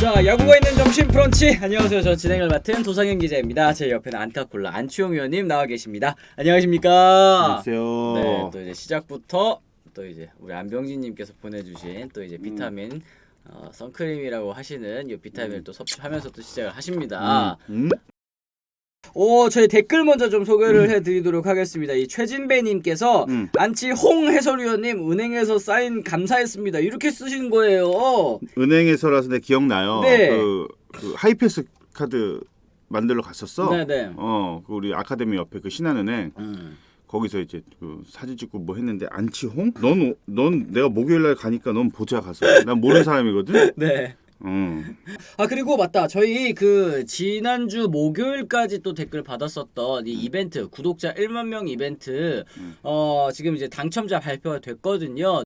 자 야구가 있는 점심 브런치. 안녕하세요. 저 진행을 맡은 도상현 기자입니다. 제 옆에는 안카콜라 안치홍 위원님 나와 계십니다. 안녕하십니까? 안녕하세요. 네 또 이제 시작부터 또 이제 우리 안병진님께서 보내주신 또 이제 비타민 어, 선크림이라고 하시는 이 비타민을 또 섭취하면서 또 시작을 하십니다. 음? 오 저희 댓글 먼저 좀 소개를 해드리도록 하겠습니다 이 최진배님께서 음. 안치홍 해설위원님 은행에서 사인 감사했습니다 이렇게 쓰신 거예요 은행에서라서 내 기억나요. 네. 그, 그 하이패스 카드 만들러 갔었어. 네네 어, 그 우리 아카데미 옆에 그 신한은행 음. 거기서 이제 그 사진 찍고 뭐 했는데 안치홍? 넌, 넌 내가 목요일 날 가니까 넌 보자 가서. 난 모르는 사람이거든. 네. 어. 아 그리고 맞다 저희 그 지난주 목요일까지 또 댓글 받았었던 이 이벤트 구독자 1만 명 이벤트 어 지금 이제 당첨자 발표가 됐거든요.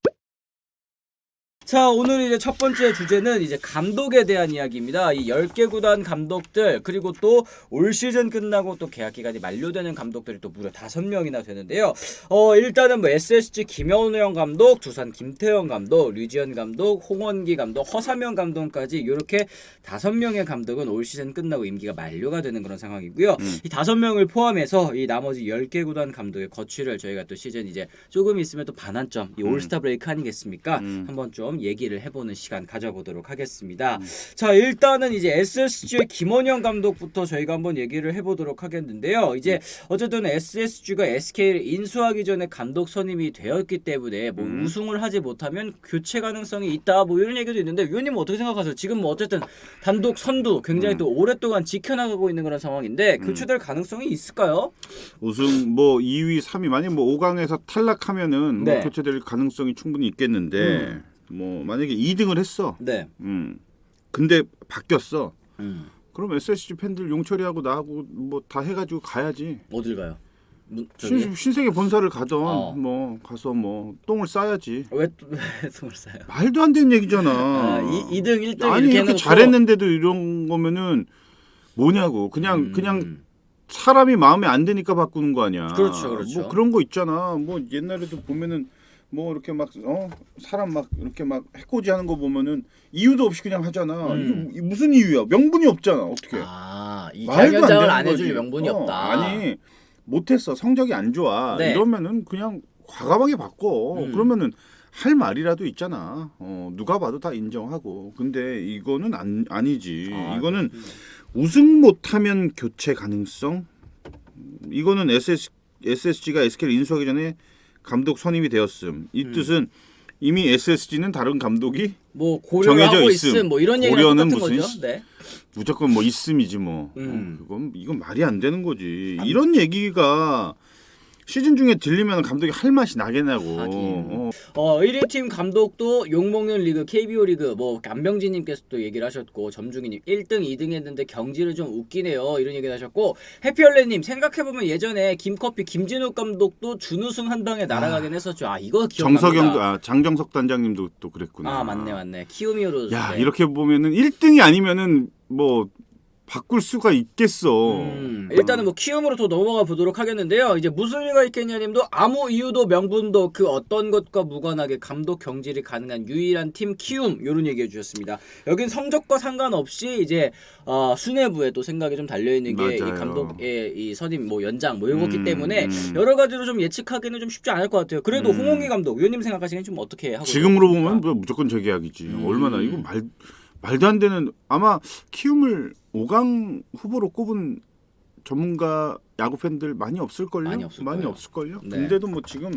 자 오늘 이제 첫 번째 주제는 이제 감독에 대한 이야기입니다. 이 10개 구단 감독들 그리고 또 올 시즌 끝나고 또 계약 기간이 만료되는 감독들이 또 무려 5명이나 되는데요. 어 일단은 뭐 SSG 김현우영 감독, 두산 김태형 감독, 류지현 감독, 홍원기 감독, 허사명 감독까지 이렇게 5명의 감독은 올 시즌 끝나고 임기가 만료가 되는 그런 상황이고요. 이 5명을 포함해서 이 나머지 10개 구단 감독의 거취를 저희가 또 시즌 이제 조금 있으면 또 반환점 이 올스타 브레이크 아니겠습니까? 음. 한번 좀 얘기를 해보는 시간 가져보도록 하겠습니다. 자 일단은 이제 SSG의 김원영 감독부터 저희가 한번 얘기를 해보도록 하겠는데요. 이제 어쨌든 SSG가 SK를 인수하기 전에 감독 선임이 되었기 때문에 뭐 음. 우승을 하지 못하면 교체 가능성이 있다 뭐 이런 얘기도 있는데 위원님은 어떻게 생각하세요? 지금 뭐 어쨌든 단독 선두 굉장히 음. 또 오랫동안 지켜나가고 있는 그런 상황인데 교체될 가능성이 있을까요? 우승 뭐 2위, 3위 만약 뭐 5강에서 탈락하면은 네. 뭐 교체될 가능성이 충분히 있겠는데 음. 뭐 만약에 2등을 했어. 네. 음. 근데 바뀌었어. 음. 그럼 SSG 팬들 용철이하고 나하고 뭐 다 해가지고 가야지. 어딜 가요? 문, 신, 신세계 본사를 가던 어. 뭐 가서 뭐 똥을 싸야지. 왜왜 손을 싸요? 말도 안 되는 얘기잖아. 아, 이 2등 1등 아니 이렇게 이렇게 잘했는데도 이런 거면은 뭐냐고. 그냥 음. 그냥 사람이 마음에 안 드니까 바꾸는 거 아니야. 그렇죠, 그렇죠. 뭐 그런 거 있잖아. 뭐 옛날에도 보면은 뭐 이렇게 막 어 사람 막 이렇게 막 해코지 하는 거 보면은 이유도 없이 그냥 하잖아. 음. 이게 무슨 이유야? 명분이 없잖아. 어떻게? 아, 이 말도 안안 해줄 거지. 명분이 어, 없다. 아니 못했어 성적이 안 좋아 네. 이러면은 그냥 과감하게 바꿔 음. 그러면은 할 말이라도 있잖아 어, 누가 봐도 다 인정하고 근데 이거는 안, 아니지 아, 이거는 우승 못하면 교체 가능성 이거는 SS, SSG가 SK를 인수하기 전에 감독 선임이 되었음 이 음. 뜻은 이미 SSG는 다른 감독이 뭐 정해져 하고 있음. 있음 뭐 이런 얘기랑 고려는 똑같은 무슨 거죠. 시- 네. 무조건 뭐 있음이지 뭐. 음. 어, 그건 이건 말이 안 되는 거지. 이런 얘기가 시즌 중에 들리면 감독이 할 맛이 나겠냐고. 하긴. 어, 어 1위 팀 감독도 용먹는 리그 KBO 리그 뭐 안병진님께서 또 얘기를 하셨고 점중이님 1등 2등 했는데 경지를 좀 웃기네요. 이런 얘기를 하셨고 해피얼레님 생각해보면 예전에 김커피 김진욱 감독도 준우승 한 방에 날아가긴 했었죠. 아 이거 기억납니다. 정석영도 아, 장정석 단장님도 또 그랬구나. 아 맞네 맞네. 키우미오로 야 이렇게 보면은 1등이 아니면은 뭐 바꿀 수가 있겠어. 음, 일단은 뭐 키움으로 더 넘어가 보도록 하겠는데요. 이제 무슨 이유가 있겠냐님도 아무 이유도 명분도 그 어떤 것과 무관하게 감독 경질이 가능한 유일한 팀 키움 이런 얘기해 주셨습니다. 여긴 성적과 상관없이 이제 어, 수뇌부에 또 생각이 좀 달려 있는 게 이 맞아요. 감독의 이 선임 뭐 연장 뭐 이거기 음, 때문에 음. 여러 가지로 좀 예측하기는 좀 쉽지 않을 것 같아요. 그래도 음. 홍홍기 감독 위원님 생각하시기엔 좀 어떻게 하고 지금으로? 보면 뭐 무조건 재계약이지. 음. 얼마나 이거 말 말도 안 되는 아마 키움을 5강 후보로 꼽은 전문가 야구 팬들 많이 없을걸요? 많이 없을 거예요. 없을걸요? 네. 근데도 뭐 지금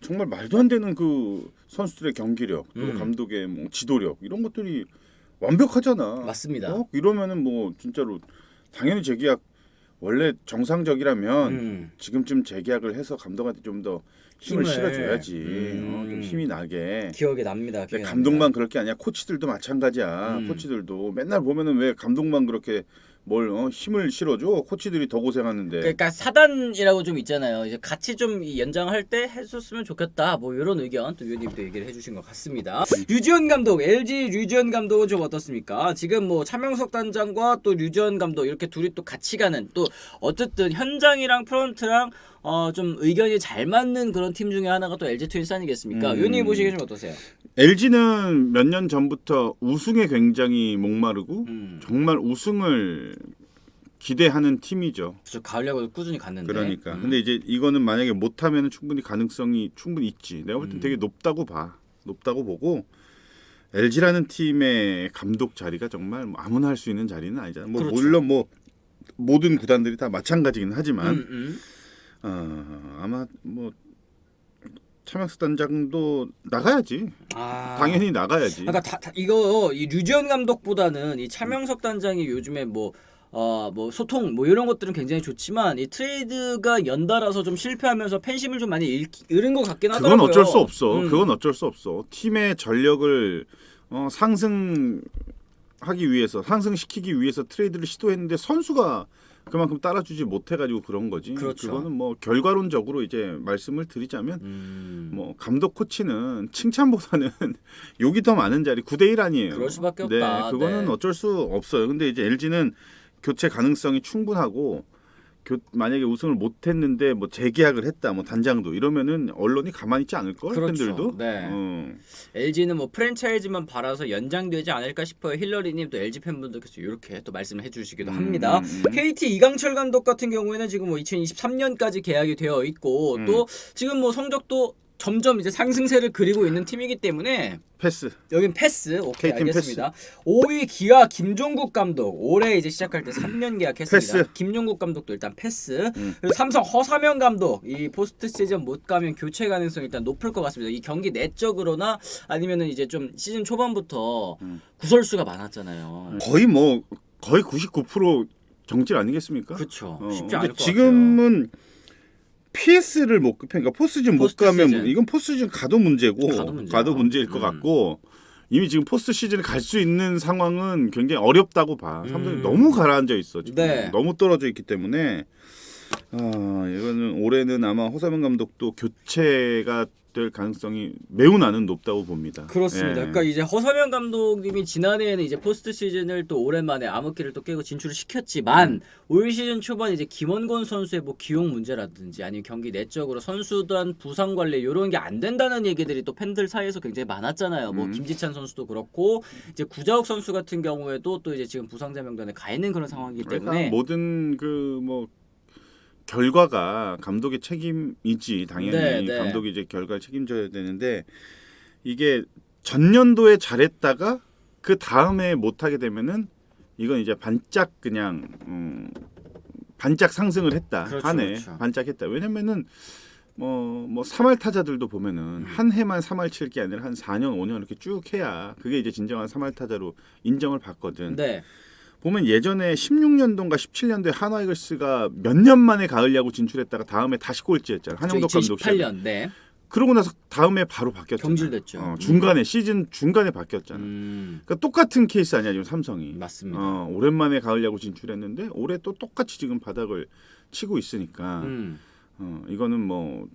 정말 말도 안 되는 그 선수들의 경기력, 또 음. 감독의 뭐 지도력 이런 것들이 완벽하잖아. 맞습니다. 어? 이러면은 뭐 진짜로 당연히 재계약 원래 정상적이라면 음. 지금쯤 재계약을 해서 감독한테 좀 더 힘을, 힘을. 실어줘야지. 음. 어, 좀 힘이 나게. 기억에 납니다. 근데 기억에 감독만 그럴 게 아니야. 코치들도 마찬가지야. 음. 코치들도 맨날 보면은 왜 감독만 그렇게 뭘 어, 힘을 실어줘? 코치들이 더 고생하는데. 그러니까 사단이라고 좀 있잖아요. 이제 같이 좀이 연장할 때 했었으면 좋겠다. 뭐 이런 의견 또 위원님도 얘기를 해주신 것 같습니다. 류지현 감독, LG 류지현 감독은 좀 어떻습니까? 지금 뭐 차명석 단장과 또 류지현 감독 이렇게 둘이 또 같이 가는 또 어쨌든 현장이랑 프런트랑 어 좀 의견이 잘 맞는 그런 팀 중에 하나가 또 LG 트윈스 아니겠습니까? 음. 위원님 보시기에 좀 어떠세요? LG는 몇 년 전부터 우승에 굉장히 목마르고 음. 정말 우승을 기대하는 팀이죠. 저 가을 야구도 꾸준히 갔는데. 그러니까. 음. 근데 이제 이거는 만약에 못하면 충분히 가능성이 충분히 있지. 내가 볼땐 음. 되게 높다고 봐. 높다고 보고 LG라는 팀의 감독 자리가 정말 뭐 아무나 할 수 있는 자리는 아니잖아. 뭐 그렇죠. 물론 뭐 모든 구단들이 다 마찬가지긴 하지만 음, 음. 어, 아마 뭐 차명수 단장도 나가야지. 아. 당연히 나가야지. 그러니까 다, 다- 이거 이 류지현 감독보다는 이 차명석 단장이 요즘에 뭐 어, 뭐 소통 뭐 이런 것들은 굉장히 좋지만 이 트레이드가 연달아서 좀 실패하면서 팬심을 좀 많이 잃, 잃은 것 같긴 하더라고요. 그건 어쩔 수 없어. 음. 그건 어쩔 수 없어. 팀의 전력을 어, 상승하기 위해서 상승시키기 위해서 트레이드를 시도했는데 선수가 그만큼 따라주지 못해가지고 그런 거지. 그렇죠. 거는뭐 결과론적으로 이제 말씀을 드리자면 음. 뭐 감독 코치는 칭찬보다는 욕이 더 많은 자리 9대 1 아니에요. 그럴 수밖에 네, 없다. 그거는 네. 어쩔 수 없어요. 근데 이제 LG는 교체 가능성이 충분하고 교, 만약에 우승을 못 했는데 뭐 재계약을 했다, 뭐 단장도 이러면은 언론이 가만히 있지 않을 걸 그렇죠. 팬들도. 네. 어. LG는 뭐 프랜차이즈만 바라서 연장되지 않을까 싶어요. 힐러리님 또 LG 팬분들께서 이렇게 또 말씀을 해 주시기도 음, 합니다. 음, 음. KT 이강철 감독 같은 경우에는 지금 뭐 2023년까지 계약이 되어 있고 음. 또 지금 뭐 성적도 점점 이제 상승세를 그리고 있는 팀이기 때문에 패스. 여긴 패스 오케이 K팀 알겠습니다. 5위 기아 김종국 감독 올해 이제 시작할 때 3년 계약했습니다. 패스. 김종국 감독도 일단 패스. 음. 그리고 삼성 허사명 감독 이 포스트 시즌 못 가면 교체 가능성이 일단 높을 것 같습니다. 이 경기 내적으로나 아니면은 이제 좀 시즌 초반부터 음. 구설수가 많았잖아요. 거의 뭐 거의 99% 정질 아니겠습니까? 그렇죠. 어, 쉽지 근데 않을 것 같아요. 지금은 PS를 못 그러니까 포스즌 못 포스트 가면 시즌. 이건 포스즌 가도 문제고 가도 문제야. 문제일 것 음. 같고 이미 지금 포스트 시즌 갈 수 있는 상황은 굉장히 어렵다고 봐. 삼성이 음. 너무 가라앉아 있어 지금. 네. 너무 떨어져 있기 때문에 아 이거는 올해는 아마 호사명 감독도 교체가 될 가능성이 매우 나는 높다고 봅니다. 그렇습니다. 예. 그러니까 이제 허서명 감독님이 지난해에는 이제 포스트 시즌을 또 오랜만에 암흑기를 또 깨고 진출을 시켰지만 음. 올 시즌 초반 이제 김원건 선수의 뭐 기용 문제라든지 아니면 경기 내적으로 선수단 부상 관리 이런 게 안 된다는 얘기들이 또 팬들 사이에서 굉장히 많았잖아요. 뭐 음. 김지찬 선수도 그렇고 이제 구자욱 선수 같은 경우에도 또 이제 지금 부상자 명단에 가 있는 그런 상황이기 그러니까 때문에 모든 그뭐 결과가 감독의 책임이지 당연히 네, 네. 감독이 이제 결과를 책임져야 되는데 이게 전년도에 잘했다가 그 다음에 못하게 되면은 이건 이제 반짝 그냥 음, 반짝 상승을 했다 그렇죠, 한해 그렇죠. 반짝했다 왜냐면은 뭐뭐 3할 타자들도 보면은 음. 한 해만 3할 칠 게 아니라 한 4년 5년 이렇게 쭉 해야 그게 이제 진정한 3할 타자로 인정을 받거든. 네. 보면 예전에 16년도인가 17년도에 한화 이글스가 몇 년 만에 가을 야구 진출했다가 다음에 다시 꼴찌했잖아. 한영덕 감독 시절에. 2018년 네. 그러고 나서 다음에 바로 바뀌었잖아. 경질됐죠. 어, 중간에 시즌 중간에 바뀌었잖아. 음, 그러니까 똑같은 케이스 아니야 지금 삼성이. 맞습니다. 어, 오랜만에 가을 야구 진출했는데 올해 또 똑같이 지금 바닥을 치고 있으니까 음. 어, 이거는 뭐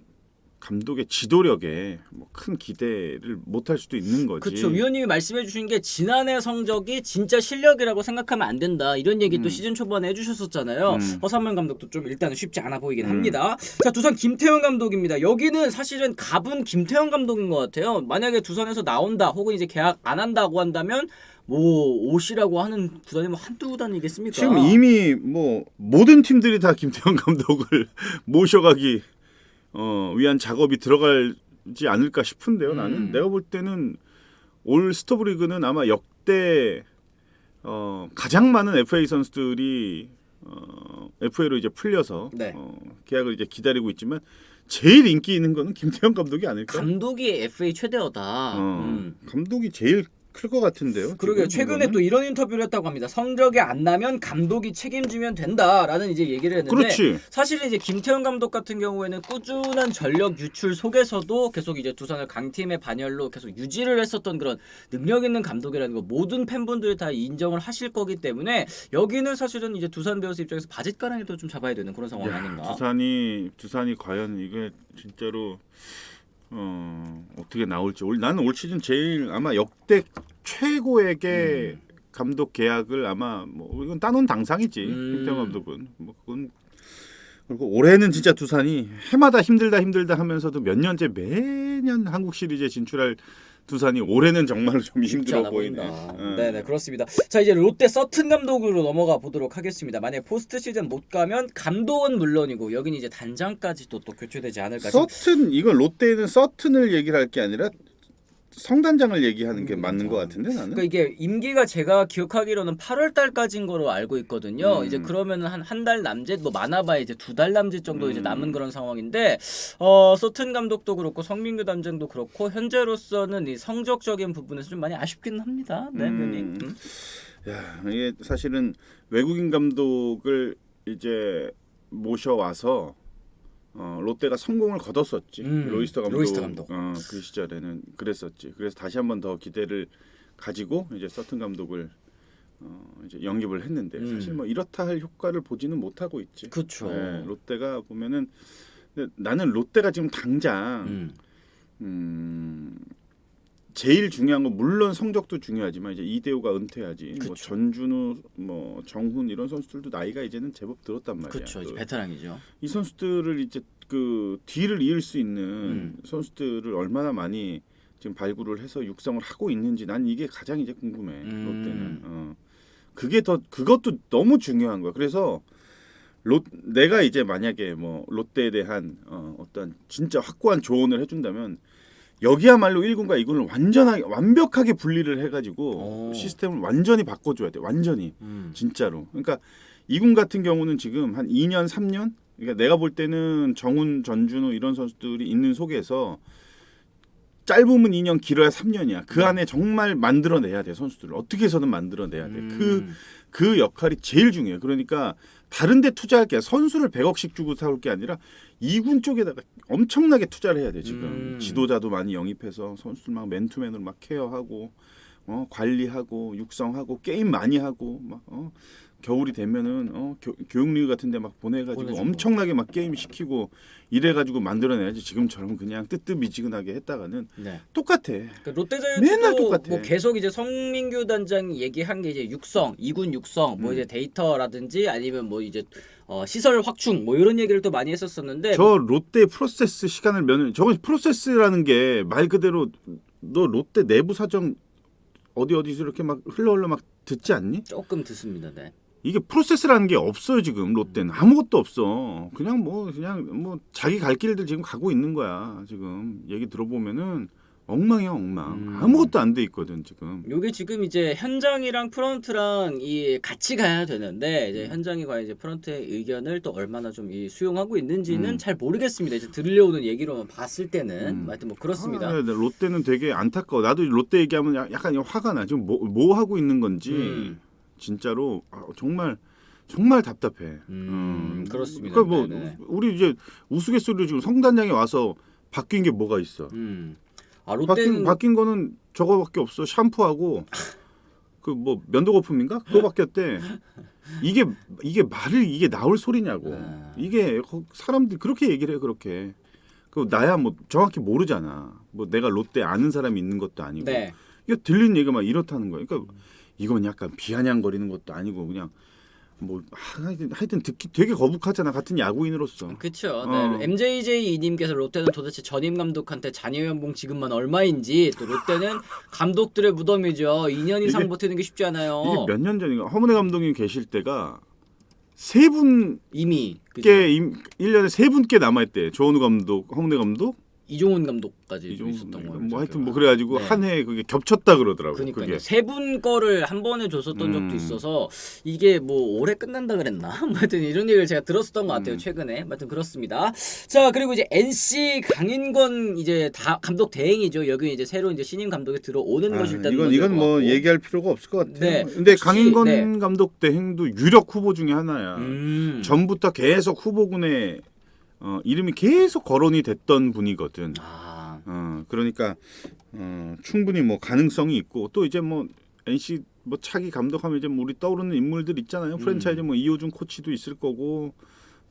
감독의 지도력에 뭐 큰 기대를 못할 수도 있는 거지. 그렇죠. 위원님이 말씀해 주신 게 지난해 성적이 진짜 실력이라고 생각하면 안 된다. 이런 얘기 또 음. 시즌 초반에 해주셨었잖아요. 음. 허삼면 감독도 좀 일단은 쉽지 않아 보이긴 음. 합니다. 자 두산 김태형 감독입니다. 여기는 사실은 갑은 김태형 감독인 것 같아요. 만약에 두산에서 나온다 혹은 이제 계약 안 한다고 한다면 뭐 옷이라고 하는 구단이 뭐 한두 구단이겠습니까? 지금 이미 뭐 모든 팀들이 다 김태형 감독을 모셔가기 어, 위한 작업이 들어가지 않을까 싶은데요. 음. 나는 내가 볼 때는 올 스토브리그는 아마 역대 어, 가장 많은 FA 선수들이 어, FA로 이제 풀려서 네. 어, 계약을 이제 기다리고 있지만 제일 인기 있는 거는 김태형 감독이 아닐까? 감독이 FA 최대어다. 어, 음. 감독이 제일 클 것 같은데요. 그러게요. 최근에 이거는? 또 이런 인터뷰를 했다고 합니다. 성적이 안 나면 감독이 책임지면 된다라는 이제 얘기를 했는데 그렇지. 사실은 이제 김태형 감독 같은 경우에는 꾸준한 전력 유출 속에서도 계속 이제 두산을 강팀의 반열로 계속 유지를 했었던 그런 능력 있는 감독이라는 거 모든 팬분들이 다 인정을 하실 거기 때문에 여기는 사실은 이제 두산 베어스 입장에서 바짓가랑이도 좀 잡아야 되는 그런 상황 야, 아닌가. 두산이 두산이 과연 이게 진짜로 어, 어떻게 나올지 올 나는 올 시즌 제일 아마 역대 최고에게 음. 감독 계약을 아마 뭐 이건 따놓은 당상이지 음. 김태형 감독은 뭐 그건 그리고 올해는 진짜 두산이 해마다 힘들다 힘들다 하면서도 몇 년째 매년 한국 시리즈에 진출할 두산이 올해는 정말로 좀 힘들어 보이네. 보인다. 응. 네네 그렇습니다. 자 이제 롯데 서튼 감독으로 넘어가 보도록 하겠습니다. 만약 포스트 시즌 못 가면 감독은 물론이고 여기는 이제 단장까지도 또 교체되지 않을까. 서튼 이건 롯데는 서튼을 얘기를 할게 아니라 성단장을 얘기하는 게 음, 맞는 것. 같은데 나는. 그러니까 이게 임기가 제가 기억하기로는 8월 달까지인 거로 알고 있거든요. 음. 이제 그러면은 한 한 달 남짓 뭐 많아봐야 이제 두 달 남짓 정도 이제 음. 남은 그런 상황인데 어 서튼 감독도 그렇고 성민규 담장도 그렇고 현재로서는 이 성적적인 부분에서 좀 많이 아쉽기는 합니다. 네, 음. 음. 야 이게 사실은 외국인 감독을 이제 모셔와서 어, 롯데가 성공을 거뒀었지. 음, 로이스터 감독. 로이스터 감독. 어, 그 시절에는 그랬었지. 그래서 다시 한번 더 기대를 가지고 이제 서튼 감독을 어, 이제 영입을 했는데 음. 사실 뭐 이렇다 할 효과를 보지는 못하고 있지. 그렇죠. 네, 롯데가 보면은 근데 나는 롯데가 지금 당장 음. 음, 제일 중요한 건 물론 성적도 중요하지만 이제 이대호가 은퇴하지. 뭐 그쵸. 전준우, 뭐 정훈 이런 선수들도 나이가 이제는 제법 들었단 말이야. 그렇죠. 그 베테랑이죠. 이 선수들을 이제 그 뒤를 이을 수 있는 음. 선수들을 얼마나 많이 지금 발굴을 해서 육성을 하고 있는지 난 이게 가장 이제 궁금해. 음. 롯데는. 어. 그게 더 그것도 너무 중요한 거야. 그래서 롯 내가 이제 만약에 뭐 롯데에 대한 어, 어떤 진짜 확고한 조언을 해준다면 여기야말로 1군과 2군을 완전하게 완벽하게 분리를 해가지고 오. 시스템을 완전히 바꿔줘야 돼. 완전히 음. 진짜로. 그러니까 2군 같은 경우는 지금 한 2년 3년. 그러니까 내가 볼 때는 정훈, 전준우 이런 선수들이 있는 속에서 짧으면 2년, 길어야 3년이야. 그 네. 안에 정말 만들어내야 돼 선수들을 어떻게 해서든 만들어내야 돼. 그 음. 그 역할이 제일 중요해요. 그러니까 다른 데 투자할 게 선수를 100억씩 주고 사올 게 아니라 2군 쪽에다가 엄청나게 투자를 해야 돼 지금. 음. 지도자도 많이 영입해서 선수들 막 맨투맨으로 막 케어하고 어, 관리하고 육성하고 게임 많이 하고 막 어, 겨울이 되면은 어, 교, 교육리그 같은 데 막 보내가지고 보내주고. 엄청나게 막 게임 시키고 이래가지고 만들어내야지 지금처럼 그냥 뜨뜻미지근하게 했다가는 네. 똑같아. 그러니까 롯데자이언츠도 똑같아. 뭐 계속 이제 성민규 단장이 얘기한 게 이제 육성, 이군 육성, 뭐 음. 이제 데이터라든지 아니면 뭐 이제 어, 시설 확충 뭐 이런 얘기를 또 많이 했었었는데 저 롯데 프로세스 시간을 면 저건 프로세스라는 게 말 그대로 너 롯데 내부 사정 어디 어디서 이렇게 막 흘러 흘러 막 듣지 않니? 조금 듣습니다. 네. 이게 프로세스라는 게 없어요 지금 롯데는 아무것도 없어 그냥 뭐 그냥 뭐 자기 갈 길들 지금 가고 있는 거야 지금 얘기 들어보면은 엉망이야 엉망 음. 아무것도 안 돼 있거든 지금 요게 지금 이제 현장이랑 프런트랑 이 같이 가야 되는데 이제 현장이 과연 이제 프런트의 의견을 또 얼마나 좀 이 수용하고 있는지는 음. 잘 모르겠습니다. 이제 들려오는 얘기로만 봤을 때는 음. 하여튼 뭐 그렇습니다. 아, 네, 롯데는 되게 안타까워 나도 롯데 얘기하면 야- 약간 화가 나 지금 뭐, 뭐 하고 있는 건지 음. 진짜로 아, 정말 정말 답답해. 음, 그렇습니다. 그러니까 뭐 네네. 우리 이제 우스갯소리로 지금 성단장에 와서 바뀐 게 뭐가 있어? 음. 아 바뀐 롯데는 바뀐 거는 저거밖에 없어. 샴푸하고 그 뭐 면도 거품인가? 그거 바뀌었대. 이게 이게 말을 이게 나올 소리냐고. 아. 이게 거- 사람들이 그렇게 얘기를 해 그렇게. 그 나야 뭐 정확히 모르잖아. 뭐 내가 롯데 아는 사람이 있는 것도 아니고. 네. 이게 들리는 얘기가 막 이렇다는 거야. 그러니까 이건 약간 비아냥거리는 것도 아니고 그냥 뭐 하여튼, 하여튼 듣기 되게 거북하잖아 같은 야구인으로서. 그렇죠. 어. 네. MJJ2님께서 롯데는 도대체 전임 감독한테 잔여 연봉 지급만 얼마인지 또 롯데는 감독들의 무덤이죠. 2년 이상 이게- 버티는 게 쉽지 않아요. 이게 몇 년 전인가 허문회 감독님 계실 때가 세 분께 이미 그죠? 임- 1년에 세 분께 남아 있대. 조원우 감독, 허문회 감독, 이종훈 감독까지 좀 이종훈 있었던. 거예요. 뭐 하여튼 뭐 그래 가지고 네. 한해 그게 겹쳤다 그러더라고. 그러니까. 세분 거를 한 번에 줬었던 적도 음. 있어서 이게 뭐 올해 끝난다 그랬나? 뭐 하여튼 이런 얘기를 제가 들었었던 것 같아요 음. 최근에. 하여튼 그렇습니다. 자 그리고 이제 NC 강인권 이제 다 감독 대행이죠. 여기 이제 새로 이제 신임 감독이 들어오는 아, 것일 일단 이건 이건 것 뭐. 얘기할 필요가 없을 것 같아요. 네. 근데 혹시- 강인권 네. 감독 대행도 유력 후보 중에 하나야. 음. 전부터 계속 후보군에 어, 이름이 계속 거론이 됐던 분이거든. 아 어, 그러니까 어, 충분히 뭐 가능성이 있고 또 이제 뭐 NC 뭐 차기 감독하면 이제 뭐 우리 떠오르는 인물들 있잖아요. 음. 프랜차이즈 뭐 이호준 코치도 있을 거고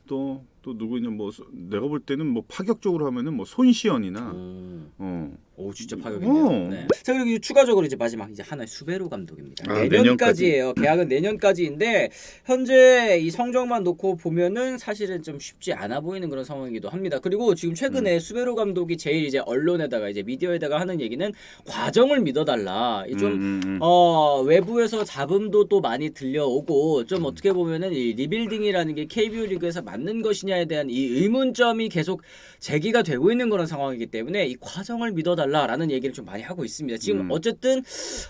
또또 누구 있냐 뭐 소- 내가 볼 때는 뭐 파격적으로 하면은 뭐 손시연이나 오, 어. 오 진짜 파격인데요. 어. 네. 자 그리고 추가적으로 이제 마지막 이제 하나의 수베로 감독입니다. 아, 내년까지예요. 계약은 내년까지인데 현재 이 성적만 놓고 보면은 사실은 좀 쉽지 않아 보이는 그런 상황이기도 합니다. 그리고 지금 최근에 수베로 감독이 제일 이제 언론에다가 이제 미디어에다가 하는 얘기는 과정을 믿어달라. 이좀 음, 음, 음. 어 외부에서 잡음도 또 많이 들려오고 좀 어떻게 보면은 이 리빌딩이라는 게 KBO 리그에서 맞는 것이냐 에 대한 이 의문점이 계속 제기가 되고 있는 그런 상황이기 때문에 이 과정을 믿어달라라는 얘기를 좀 많이 하고 있습니다. 지금 음. 어쨌든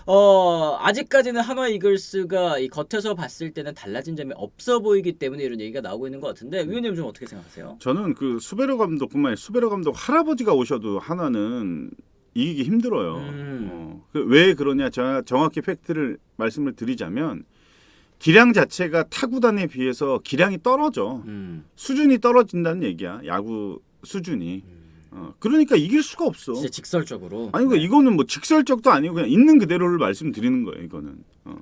어 아직까지는 한화 이글스가 이 겉에서 봤을 때는 달라진 점이 없어 보이기 때문에 이런 얘기가 나오고 있는 것 같은데 위원님 좀 어떻게 생각하세요? 저는 그 수베로 감독뿐만 아니라 수베로 감독 할아버지가 오셔도 하나는 이기기 힘들어요. 음. 어, 그왜 그러냐 저- 정확히 팩트를 말씀을 드리자면 기량 자체가 타구단에 비해서 기량이 떨어져 음. 수준이 떨어진다는 얘기야 야구 수준이 어, 그러니까 이길 수가 없어. 진짜 직설적으로. 아니 그 네. 이거는 뭐 직설적도 아니고 그냥 있는 그대로를 말씀드리는 거예요. 이거는 어.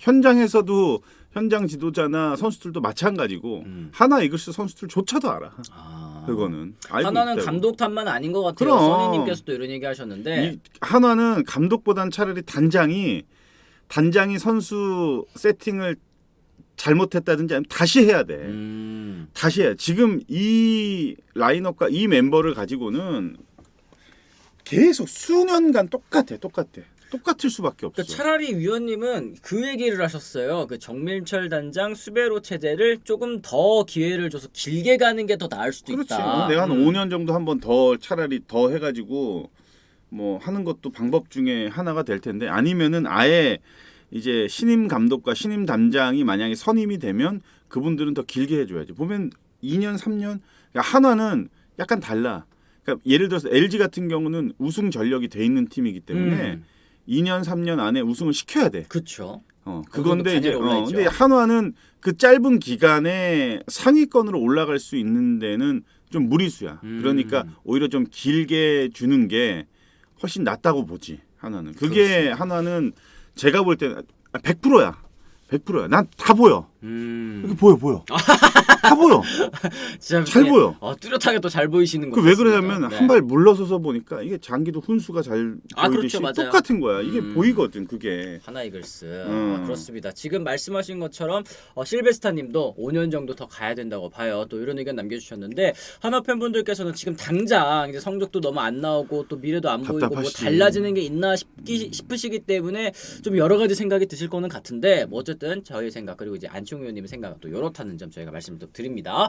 현장에서도 현장 지도자나 선수들도 마찬가지고 음. 하나 이글스 선수들조차도 알아. 아. 그거는 하나는 있다고. 감독 탓만 아닌 것 같아요. 그럼. 선생님께서도 이런 얘기 하셨는데 이 하나는 감독보단 차라리 단장이 단장이 선수 세팅을 잘못했다든지 아니면 다시 해야 돼. 음. 다시 해. 지금 이 라인업과 이 멤버를 가지고는 계속 수년간 똑같아, 똑같아. 똑같을 수밖에 없어. 그러니까 차라리 위원님은 그 얘기를 하셨어요. 그 정밀철 단장 수베로 체제를 조금 더 기회를 줘서 길게 가는 게 더 나을 수도 그렇지. 있다. 어, 내가 한 음. 5년 정도 한 번 더 차라리 더 해가지고 뭐 하는 것도 방법 중에 하나가 될 텐데 아니면은 아예 이제 신임 감독과 신임 단장이 만약에 선임이 되면 그분들은 더 길게 해줘야지. 보면 2년, 3년 그러니까 한화는 약간 달라. 그러니까 예를 들어서 LG 같은 경우는 우승 전력이 돼 있는 팀이기 때문에 음. 2년, 3년 안에 우승을 시켜야 돼. 그렇죠. 어, 그건데 이제 어. 근데 한화는 그 짧은 기간에 상위권으로 올라갈 수 있는 데는 좀 무리수야. 음. 그러니까 오히려 좀 길게 주는 게 훨씬 낫다고 보지. 한화는. 그게 그렇습니다. 한화는 제가 볼 때는 100%야. 100%야. 난 다 보여. 음. 이렇게 보여 보여. 다 보여. 진짜 잘 그냥, 보여. 어, 뚜렷하게 또 잘 보이시는 거. 그왜 그러냐면 네. 한발 물러서서 보니까 이게 장기도 훈수가 잘 아, 보이듯이 그렇죠. 맞아요. 똑같은 거야. 이게 음. 보이거든. 그게. 하나 이글스 음. 아, 그렇습니다. 지금 말씀하신 것처럼 어, 실베스타님도 5년 정도 더 가야 된다고 봐요. 또 이런 의견 남겨주셨는데 하나 팬분들께서는 지금 당장 이제 성적도 너무 안 나오고 또 미래도 안 보이고 뭐 답답하시지. 달라지는 게 있나 싶기, 싶으시기 때문에 좀 여러 가지 생각이 드실 거는 같은데 뭐 어쨌든 저희 생각 그리고 이제 안충 의원님의 생각은 또 이렇다는 점 저희가 말씀을 또 드립니다.